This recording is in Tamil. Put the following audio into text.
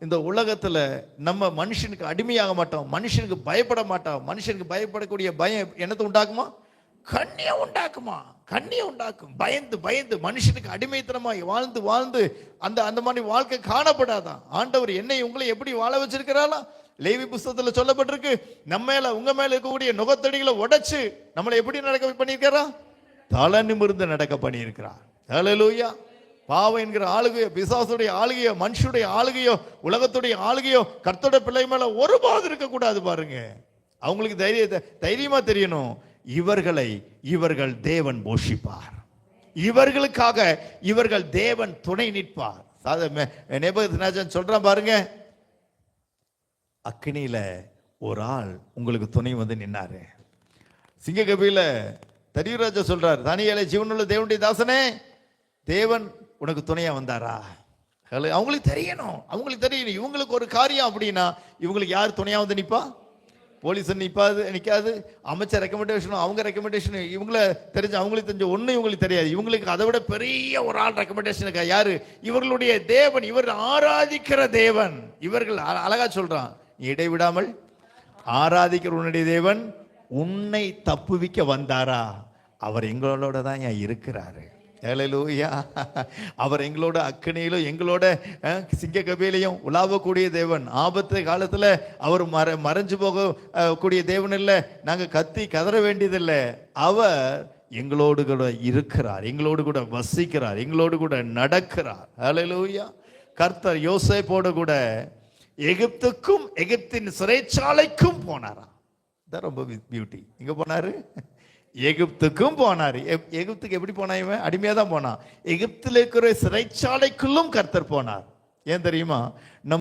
இந்த உலகத்தில் நம்ம மனுஷனுக்கு அடிமையாக மாட்டோம் மனுஷனுக்கு பயப்பட மாட்டோம் மனுஷனுக்கு பயப்படக்கூடிய பயம் என்னத்தை உண்டாக்குமா? கண்ணியம் உண்டாக்குமா? கண்ணியம் உண்டாக்கும். பயந்து பயந்து மனுஷனுக்கு அடிமைத்தனமாக வாழ்ந்து வாழ்ந்து அந்த அந்த மாதிரி வாழ்க்கை காணப்படாதான். ஆண்டவர் என்னை உங்களை எப்படி வாழ வச்சிருக்கிறாரா? லேவி புஸ்தகத்தில் சொல்லப்பட்டிருக்கு நம்ம மேல உங்க மேல இருக்கக்கூடிய நுகத்தடிகளை உடைச்சு நம்மளை எப்படி நடக்க பண்ணியிருக்காரா தலை நிமிர்ந்து நடக்க பண்ணியிருக்கிறார். லூயா பாவம் என்கிற ஆளுகையோ பிசாசுடைய ஆளுகையோ மனுஷனுடைய ஆளுகையோ உலகத்துடைய ஆளுகையோ கர்த்தோட பிள்ளை மேல பாவம் இருக்கக்கூடாது பாருங்க. அவங்களுக்கு தைரிய தைரியமா தெரியணும். இவர்களை இவர்கள் தேவன் போஷிப்பார். இவர்களுக்காக இவர்கள் தேவன் துணை நிற்பார். நேபகத்தினாஜன் சொல்றான் பாருங்க. அக்னியில ஒரு ஆள் உங்களுக்கு துணை வந்து நின்னாரு. சிங்ககபியில தரியராஜா சொல்றார் தனியலை ஜீவனுள்ள தேவனுடைய தாசனே தேவன் உனக்கு துணையா வந்தாரா? ஹலோ அவங்களுக்கு தெரியணும். அவங்களுக்கு தெரியணும். இவங்களுக்கு ஒரு காரியம் அப்படின்னா இவங்களுக்கு யார் துணையா வந்து நிற்பா போலீஸ் நிற்பாது நிற்காது அமைச்சர் ரெக்கமெண்டேஷனும் அவங்க ரெக்கமெண்டேஷனும் இவங்கள தெரிஞ்ச அவங்களுக்கு தெரிஞ்ச ஒன்றும் இவங்களுக்கு தெரியாது. இவங்களுக்கு அதை விட பெரிய ஒரு ஆள் ரெக்கமெண்டேஷன் இருக்கா? யாரு? இவர்களுடைய தேவன் இவர் ஆராதிக்கிற தேவன். இவர்கள் அழகா சொல்றான். இடைவிடாமல் ஆராதிக்கிற உன்னுடைய தேவன் உன்னை தப்புவிக்க வந்தாரா? அவர் எங்களோட தான் ஏன் இருக்கிறாரு. ஏலலூயா அவர் எங்களோட அக்கனையிலும் எங்களோட அஹ், சிங்க கபிலையும் உலாவக்கூடிய தேவன். ஆபத்து காலத்தில் அவர் மற மறைஞ்சு போக கூடிய தேவன் இல்லை. நாங்கள் கத்தி கதற வேண்டியதில்லை. அவர் எங்களோடு கூட இருக்கிறார் எங்களோடு கூட வசிக்கிறார் எங்களோடு கூட நடக்கிறார். ஹalleluya கர்த்தர் யோசேப்போடு கூட எகிப்துக்கும் எகிப்தின் சிறைச்சாலைக்கும் போனாராம். இதான் ரொம்ப பியூட்டி இங்கே போனாரு? எகிப்துக்கும் போனார். எகிப்துக்கு எப்படி போனா இவன்? அடிமையாக தான் போனான். எகிப்தில் இருக்கிற சிறைச்சாலைக்குள்ளும் கர்த்தர் போனார். ஏன் தெரியுமா? நம்